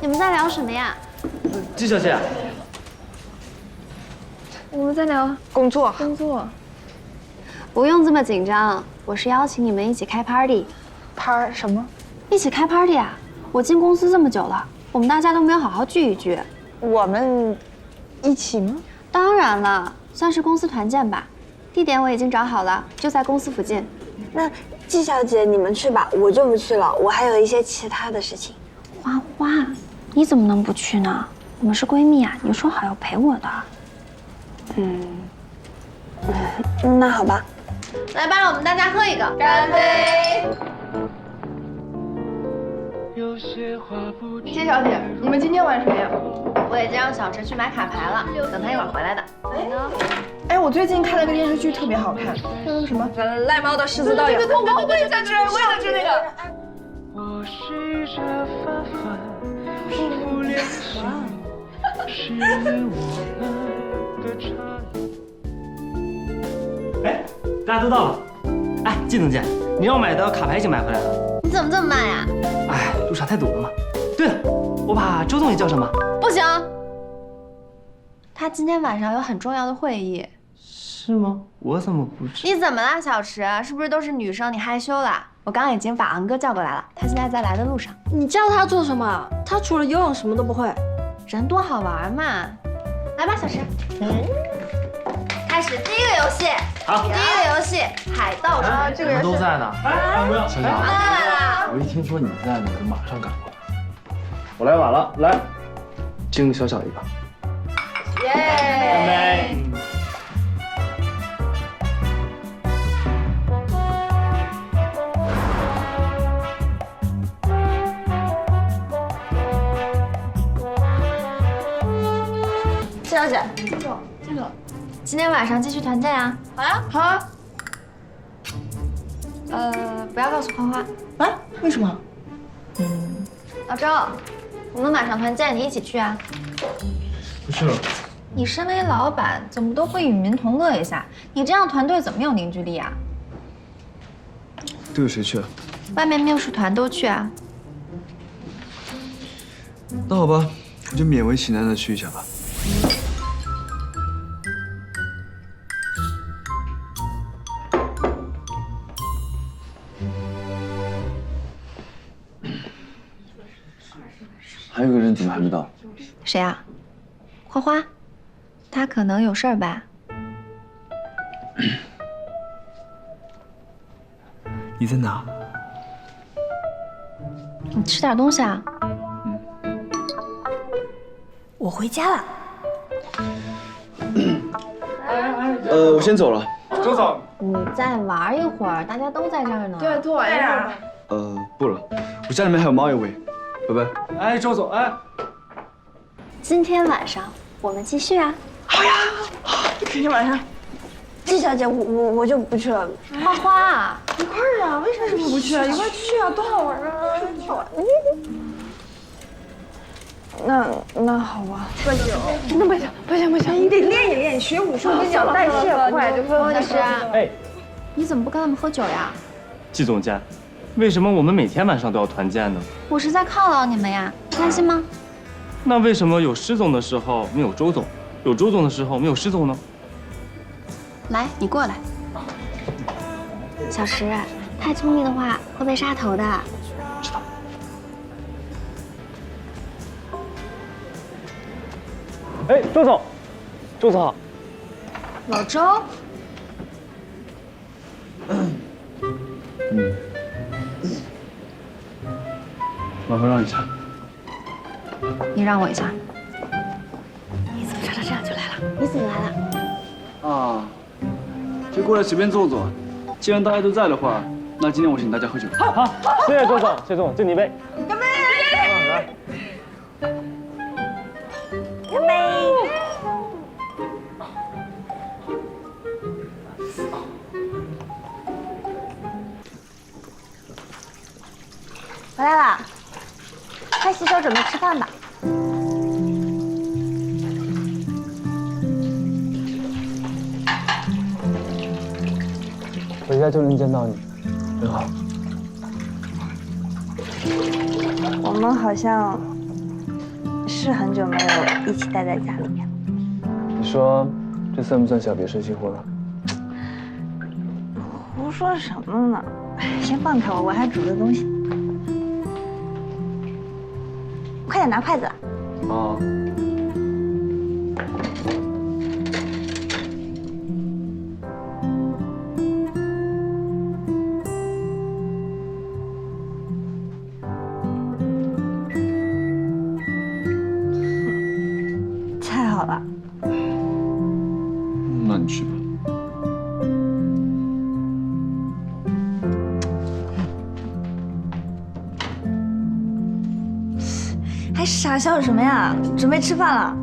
你们在聊什么呀？季小姐，我们在聊工作工作。不用这么紧张，我是邀请你们一起开 party，拍儿什么？一起开 party 啊！我进公司这么久了，我们大家都没有好好聚一聚。我们一起吗？当然了，算是公司团建吧。地点我已经找好了，就在公司附近。那季小姐你们去吧，我就不去了，我还有一些其他的事情。花花，你怎么能不去呢？我们是闺蜜啊，你说好要陪我的。嗯 那好吧，来吧，我们大家喝一个，干杯！谢小姐，你们今天玩什么呀？我已经让小陈去买卡牌了，等他一会儿回来的。你呢？哎，我最近看了个电视剧，特别好看，叫做什么？赖猫的狮子倒影。我我我也想追，我也想追那个。我试着反反复复练习，实现我们的差异。哎，大家都到了。哎，季总监，你让我买的卡牌已经买回来了。你怎么这么慢呀？哎，路上太堵了嘛。对了，我把周总也叫上吧。不行，他今天晚上有很重要的会议。是吗？我怎么不知？你怎么了，小池？是不是都是女生？你害羞了？我刚刚已经把昂哥叫过来了，他现在在来的路上。你叫他做什么？他除了游泳什么都不会。人多好玩嘛！来吧，小池。开始第一个游戏。好第一个游戏海盗船。这个人都在呢。小来雅，来来，我一听说你在呢，我就马上赶过来。我来晚了，来，敬小小一个。耶！季小姐，今天晚上继续团建啊！好呀，好啊。呃，不要告诉花花。啊？为什么？嗯老周，我们晚上团建，你一起去啊？不去了。你身为老板，怎么都会与民同乐一下？你这样团队怎么有凝聚力啊？都有谁去？外面秘书团都去啊？那好吧，我就勉为其难的去一下吧。还有个人怎么还没到？谁啊？花花，他可能有事儿吧？你在哪？你吃点东西啊。我回家了。呃，我先走了。周总，你再玩一会儿，大家都在这儿呢。对，多玩一会儿吧。呃，不了，我家里面还有猫要喂。拜拜。哎，周总，哎，今天晚上我们继续啊。好呀今天晚上季小姐，我我我就不去了。花花，一块儿啊？为什么不去啊？一块儿去啊，多好玩啊！那那好吧。不行那不行不行不行，你得练一练，学武术比较代谢快，就欧律师，哎，你怎么不跟他们喝酒呀？季总监，为什么我们每天晚上都要团建呢？我是在犒劳你们呀，不开心吗？那为什么有施总的时候没有周总，有周总的时候没有施总呢？来，你过来。小石，太聪明的话会被杀头的。知道。哎，周总，周总好。老周，麻烦让一下。你让我一下。你怎么穿成这样就来了？你怎么来了？啊，就过来随便坐坐。既然大家都在的话，那今天我请大家喝酒。好，好谢谢周总，谢总，敬你一杯。干杯！回来了，快洗手准备吃饭吧。回家就能见到你。真好。我们好像是很久没有一起待在家里面。了你说这算不算小别胜新婚了胡说什么呢先放开我我还煮着东西。快点拿筷子。哦。还傻笑什么呀？准备吃饭了？